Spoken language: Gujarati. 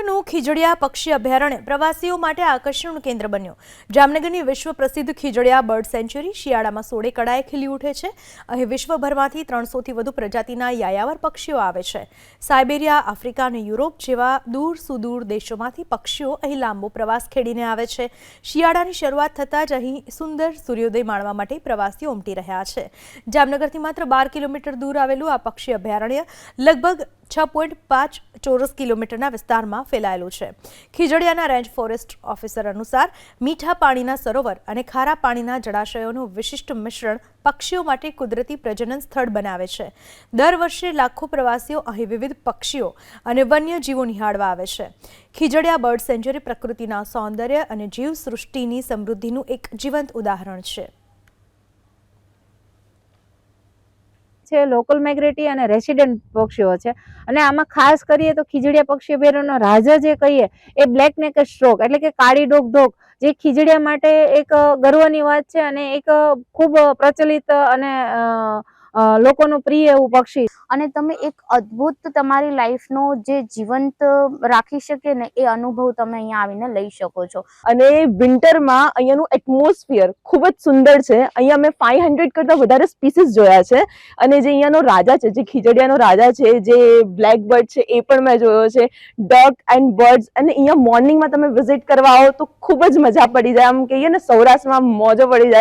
જામનગરનું ખીજડીયા પક્ષી અભયારણ્ય પ્રવાસીઓ માટે આકર્ષણનું કેન્દ્ર બન્યું. જામનગરની વિશ્વ પ્રસિદ્ધ ખીજડીયા બર્ડ સેન્ચ્યુરી શિયાળામાં સોળે કડાએ ખીલી ઉઠે છે. અહીં વિશ્વભરમાંથી ત્રણસોથી વધુ પ્રજાતિના યાયાવર પક્ષીઓ આવે છે. સાયબેરિયા આફ્રિકા અને યુરોપ જેવા દૂર સુદૂર દેશોમાંથી પક્ષીઓ અહીં લાંબો પ્રવાસ ખેડીને આવે છે. શિયાળાની શરૂઆત થતાં જ અહીં સુંદર સૂર્યોદય માણવા માટે પ્રવાસીઓ ઉમટી રહ્યા છે. જામનગરથી માત્ર બાર કિલોમીટર દૂર આવેલું આ પક્ષી અભયારણ્ય લગભગ છ પોઈન્ટ પાંચ ચોરસ કિલોમીટરના વિસ્તારમાં ફેલાયેલું છે. ખીજડીયાના રેન્જ ફોરેસ્ટ ઓફિસર અનુસાર મીઠા પાણીના સરોવર અને ખારા પાણીના જળાશયોનું વિશિષ્ટ મિશ્રણ પક્ષીઓ માટે કુદરતી પ્રજનન સ્થળ બનાવે છે. દર વર્ષે લાખો પ્રવાસીઓ અહીં વિવિધ પક્ષીઓ અને વન્યજીવો નિહાળવા આવે છે. ખીજડીયા બર્ડ સેન્ચ્યુરી પ્રકૃતિના સૌંદર્ય અને જીવસૃષ્ટિની સમૃદ્ધિનું એક જીવંત ઉદાહરણ છે. છે લોકલ માઇગ્રેટી અને રેસિડેન્ટ પક્ષીઓ છે. અને આમાં ખાસ કરીએ તો ખીજડીયા પક્ષી અભયારણ્યનો રાજા જે કહીએ એ બ્લેક નેકર સ્ટ્રોક એટલે કે કાળી ડોક ધોક જે ખીજડીયા માટે એક ગર્વની વાત છે અને એક ખૂબ પ્રચલિત અને અ, લોકોનું પ્રિય એવું પક્ષી. અને તમે એક અદ્ભુત તમારી લાઈફનો જે જીવંત રાખી શકે ને એ અનુભવ તમે અહીંયા આવીને લઈ શકો છો. અને વિન્ટરમાં અહીંયાનું એટમોસ્ફિયર ખૂબ જ સુંદર છે. અહીંયા મેં ફાઈવ હંડ્રેડ કરતાં વધારે સ્પીસીસ જોયા છે. અને જે અહીંયાનો રાજા છે, જે ખીજડિયાનો રાજા છે, જે બ્લેક બર્ડ છે, એ પણ મેં જોયો છે. ડક એન્ડ બર્ડ્સ અને અહીંયા મોર્નિંગમાં તમે વિઝિટ કરવા આવો તો ખૂબ જ મજા પડી જાય. આમ કહીએ ને સૌરાષ્ટ્રમાં મોજો પડી જાય.